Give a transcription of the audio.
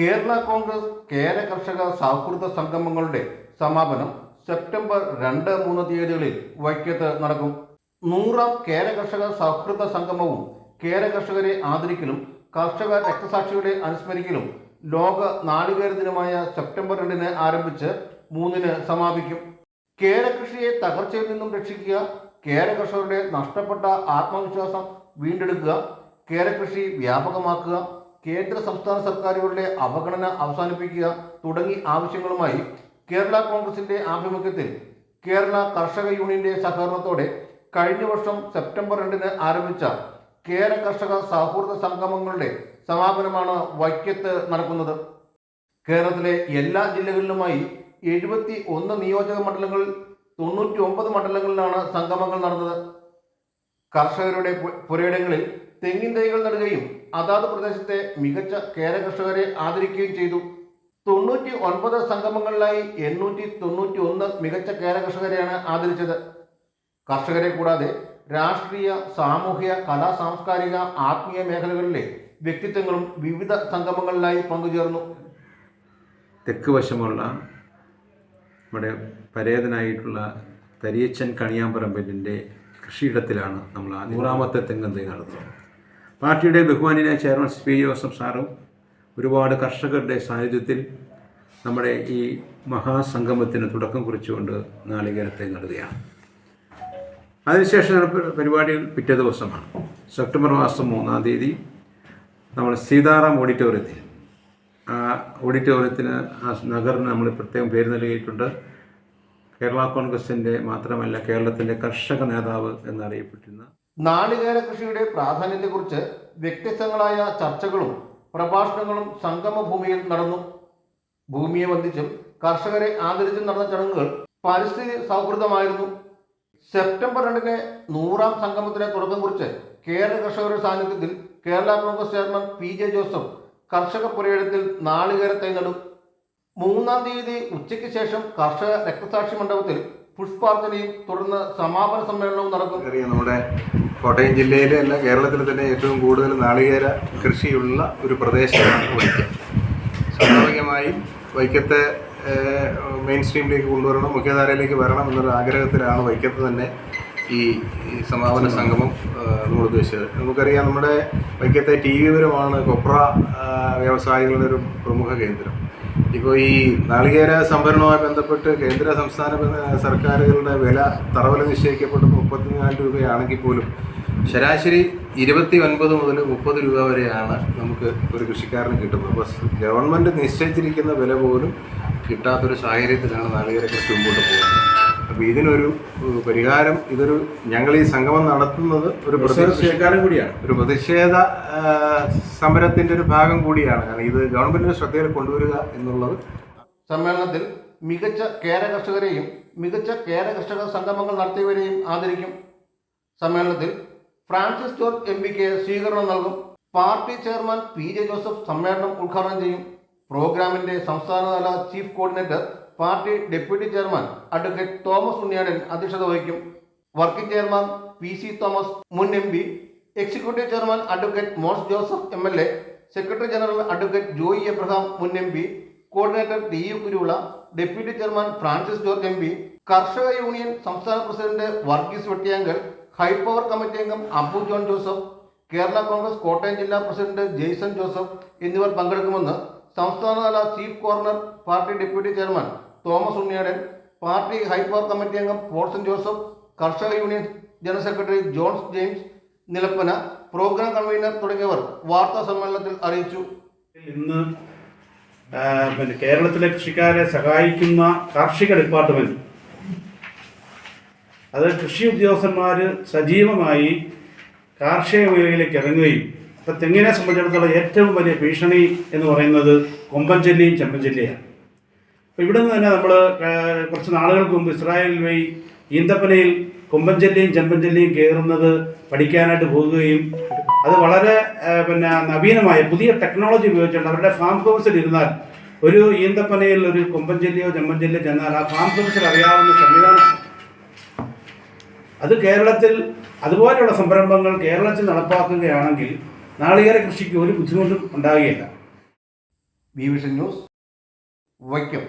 കേരള കോൺഗ്രസ് കേര കർഷക സൗഹൃദ സംഗമങ്ങളുടെ സമാപനം സെപ്റ്റംബർ രണ്ട് മൂന്ന് തീയതികളിൽ വൈക്കത്ത് നടക്കും. നൂറാം കേര കർഷക സൗഹൃദ സംഗമവും കേര കർഷകരെ ആദരിക്കലും കർഷക രക്തസാക്ഷികളെ അനുസ്മരിക്കലും ലോക നാളികേര ദിനമായ സെപ്റ്റംബർ രണ്ടിന് ആരംഭിച്ച് മൂന്നിന് സമാപിക്കും. കേര കൃഷിയെ തകർച്ചയിൽ നിന്നും രക്ഷിക്കുക കേര കർഷകരുടെ നഷ്ടപ്പെട്ട ആത്മവിശ്വാസം വീണ്ടെടുക്കുക കേര കൃഷി വ്യാപകമാക്കുക കേന്ദ്ര സംസ്ഥാന സർക്കാരുകളുടെ അവഗണന അവസാനിപ്പിക്കുക തുടങ്ങി ആവശ്യങ്ങളുമായി കേരള കോൺഗ്രസിന്റെ ആഭിമുഖ്യത്തിൽ കേരള കർഷക യൂണിയന്റെ സഹകരണത്തോടെ കഴിഞ്ഞ വർഷം സെപ്റ്റംബർ രണ്ടിന് ആരംഭിച്ച കേര കർഷക സൗഹൃദ സംഗമങ്ങളുടെ സമാപനമാണ് വൈക്കത്ത് നടക്കുന്നത്. കേരളത്തിലെ എല്ലാ ജില്ലകളിലുമായി എഴുപത്തി ഒന്ന് നിയോജക മണ്ഡലങ്ങളിൽ തൊണ്ണൂറ്റി ഒമ്പത് മണ്ഡലങ്ങളിലാണ് സംഗമങ്ങൾ നടന്നത്. കർഷകരുടെ പുരയിടങ്ങളിൽ തെങ്ങിൻ തൈകൾ നടുകയും അതാത് പ്രദേശത്തെ മികച്ച കേര കർഷകരെ ആദരിക്കുകയും ചെയ്തു. തൊണ്ണൂറ്റി ഒൻപത് സംഗമങ്ങളിലായി എണ്ണൂറ്റി തൊണ്ണൂറ്റി ഒന്ന് മികച്ച കേര കർഷകരെയാണ് ആദരിച്ചത്. കർഷകരെ കൂടാതെ രാഷ്ട്രീയ സാമൂഹ്യ കലാ സാംസ്കാരിക ആത്മീയ മേഖലകളിലെ വ്യക്തിത്വങ്ങളും വിവിധ സംഗമങ്ങളിലായി പങ്കുചേർന്നു. തെക്ക് വശമുള്ള നമ്മുടെ പരേതനായിട്ടുള്ള തരിയച്ചൻ കണിയാമ്പറമ്പലിന്റെ കൃഷിയിടത്തിലാണ് നമ്മൾ ആ നൂറാമത്തെ തെങ്ങൻ തൈ നടത്തുന്നത് പാർട്ടിയുടെ ബഹുമാനിയായ ചെയർമാൻ പി ജോസഫ് സാറും ഒരുപാട് കർഷകരുടെ സാന്നിധ്യത്തിൽ നമ്മുടെ ഈ മഹാസംഗമത്തിന് തുടക്കം കുറിച്ചുകൊണ്ട് നാളികേരത്തെ നടുകയാണ്. അതിനുശേഷം പരിപാടികൾ പിറ്റേ ദിവസമാണ്. സെപ്റ്റംബർ മാസം മൂന്നാം തീയതി നമ്മൾ സീതാറാം ഓഡിറ്റോറിയത്തിൽ. ആ ഓഡിറ്റോറിയത്തിന് ആ നഗറിന് നമ്മൾ പ്രത്യേകം പേര് നൽകിയിട്ടുണ്ട്. കേരള കോൺഗ്രസിന്റെ മാത്രമല്ല കേരളത്തിന്റെ കർഷക നേതാവ് എന്നറിയപ്പെട്ടിരുന്ന നാളികേര കൃഷിയുടെ പ്രാധാന്യത്തെക്കുറിച്ച് വ്യത്യസ്തങ്ങളായ ചർച്ചകളും പ്രഭാഷണങ്ങളും സംഗമഭൂമിയിൽ നടന്നു. ഭൂമിയെ വന്ദിച്ചും കർഷകരെ ആദരിച്ചും നടന്ന ചടങ്ങുകൾ പരിസ്ഥിതി സൗഹൃദമായിരുന്നു. സെപ്റ്റംബർ രണ്ടിന് നൂറാം സംഗമത്തിന് തുടക്കം കുറിച്ച് കേരള കർഷകരുടെ സാന്നിധ്യത്തിൽ Kerala Congress chairman P J Joseph കർഷക പുരയിടത്തിൽ നാളികേര നടും. മൂന്നാം തീയതി ഉച്ചയ്ക്ക് ശേഷം കർഷക രക്തസാക്ഷി മണ്ഡപത്തിൽ പുഷ്പാർച്ചനയും തുടർന്ന് സമാപന സമ്മേളനവും നടക്കും. നമ്മുടെ കോട്ടയം ജില്ലയിലെ അല്ല കേരളത്തിൽ തന്നെ ഏറ്റവും കൂടുതൽ നാളികേര കൃഷിയുള്ള ഒരു പ്രദേശമാണ് സ്വാഭാവികമായും വൈക്കത്തെ മെയിൻ സ്ട്രീമിലേക്ക് കൊണ്ടുവരണം മുഖ്യധാരയിലേക്ക് വരണം എന്നൊരു ആഗ്രഹത്തിലാണ് വൈക്കത്ത് തന്നെ ഈ സമാപന സംഗമം നമ്മൾ ഉദ്ദേശിച്ചത്. നമുക്കറിയാം നമ്മുടെ വൈക്കത്തെ ടി വി പരമാണ് കൊപ്ര വ്യവസായികളുടെ ഒരു പ്രമുഖ കേന്ദ്രം. ഇപ്പോൾ ഈ നാളികേര സംഭരണവുമായി ബന്ധപ്പെട്ട് കേന്ദ്ര സംസ്ഥാന സർക്കാരുകളുടെ വില തറവില നിശ്ചയിക്കപ്പെട്ട് മുപ്പത്തിനാല് രൂപയാണെങ്കിൽ പോലും ശരാശരി ഇരുപത്തി ഒൻപത് മുതൽ മുപ്പത് രൂപ വരെയാണ് നമുക്ക് ഒരു കൃഷിക്കാരന് കിട്ടുന്നത്. അപ്പോൾ ഗവൺമെന്റ് നിശ്ചയിച്ചിരിക്കുന്ന വില പോലും കിട്ടാത്തൊരു സാഹചര്യത്തിലാണ് നാളികേര കൃഷി മുമ്പോട്ട് പോകുന്നത്. അപ്പോൾ ഇതിനൊരു പരിഹാരം ഇതൊരു ഞങ്ങൾ ഈ സംഗമം നടത്തുന്നത് ഒരു പ്രതിഷേധക്കാരൻ കൂടിയാണ്. ഒരു പ്രതിഷേധ സമരത്തിന്റെ ഒരു ഭാഗം കൂടിയാണ്. കാരണം ഇത് ഗവൺമെന്റിന്റെ ശ്രദ്ധയിൽ കൊണ്ടുവരിക എന്നുള്ളത്. സമ്മേളനത്തിൽ മികച്ച കേര കർഷകരെയും മികച്ച കേര കർഷക സംഗമങ്ങൾ നടത്തിയവരെയും ആദരിക്കും. സമ്മേളനത്തിൽ ഫ്രാൻസിസ് ജോർജ് എം പിക്ക് സ്വീകരണം നൽകും. Party chairman P J Joseph സമ്മേളനം ഉദ്ഘാടനം ചെയ്യും. പ്രോഗ്രാമിന്റെ സംസ്ഥാനതല chief coordinator party deputy chairman advocate Thomas Unniyadan അധ്യക്ഷത വഹിക്കും. Working chairman P C Thomas മുൻ M P executive chairman advocate Mons Joseph M L A secretary general advocate Joy Abraham മുൻ M P coordinator T U Kuruvila deputy chairman Francis George M P കർഷക union സംസ്ഥാന president Varghese Vettiyankal high power committee അംഗം Abu John Joseph Kerala Congress Kottayam ജില്ലാ president Jaison Joseph എന്നിവർ പങ്കെടുക്കുമെന്ന് സംസ്ഥാനതല chief corner party deputy chairman Thomas Unniyadan party high power committee അംഗം പോർസൺ ജോസഫ് കർഷക union general secretary Johns James Nilappana programme convener തുടങ്ങിയവർ വാർത്താ സമ്മേളനത്തിൽ അറിയിച്ചു. ഇന്ന് പിന്നെ കേരളത്തിലെ കൃഷിക്കാരെ സഹായിക്കുന്ന കാർഷിക ഡിപ്പാർട്ട്മെന്റ്. അത് കൃഷി ഉദ്യോഗസ്ഥന്മാർ സജീവമായി കാർഷിക മേഖലയിലേക്ക് ഇറങ്ങുകയും ഇപ്പം തെങ്ങിനെ സംബന്ധിച്ചിടത്തോളം ഏറ്റവും വലിയ ഭീഷണി എന്ന് പറയുന്നത് കൊമ്പൻ ചെല്ലിയും ചെമ്പൻചെല്ലിയാണ് അപ്പോൾ ഇവിടെ നിന്ന് തന്നെ നമ്മൾ കുറച്ച് നാളുകൾക്ക് മുമ്പ് ഇസ്രായേൽ വഴി ഈന്തപ്പനയിൽ കൊമ്പൻചെല്ലിയും ചെമ്പൻചെല്ലിയും കയറുന്നത് പഠിക്കാനായിട്ട് പോകുകയും അത് വളരെ പിന്നെ നവീനമായ പുതിയ ടെക്നോളജി ഉപയോഗിച്ചുകൊണ്ട് അവരുടെ ഫാം ഹൗസിൽ ഇരുന്നാൽ ഒരു ഈന്തപ്പനയിൽ ഒരു കൊമ്പൻചെല്ലിയോ ചെമ്പൻചെല്ലിയോ ചെന്നാൽ ആ ഫാം ഹൗസിൽ അറിയാവുന്ന സംവിധാനം. അത് കേരളത്തിൽ അതുപോലെയുള്ള സംരംഭങ്ങൾ കേരളത്തിൽ നടപ്പാക്കുകയാണെങ്കിൽ നാളികേര കൃഷിക്ക് ഒരു ബുദ്ധിമുട്ടും ഉണ്ടാകുകയില്ല ബി വിഷൻ ന്യൂസ് വൈക്കം.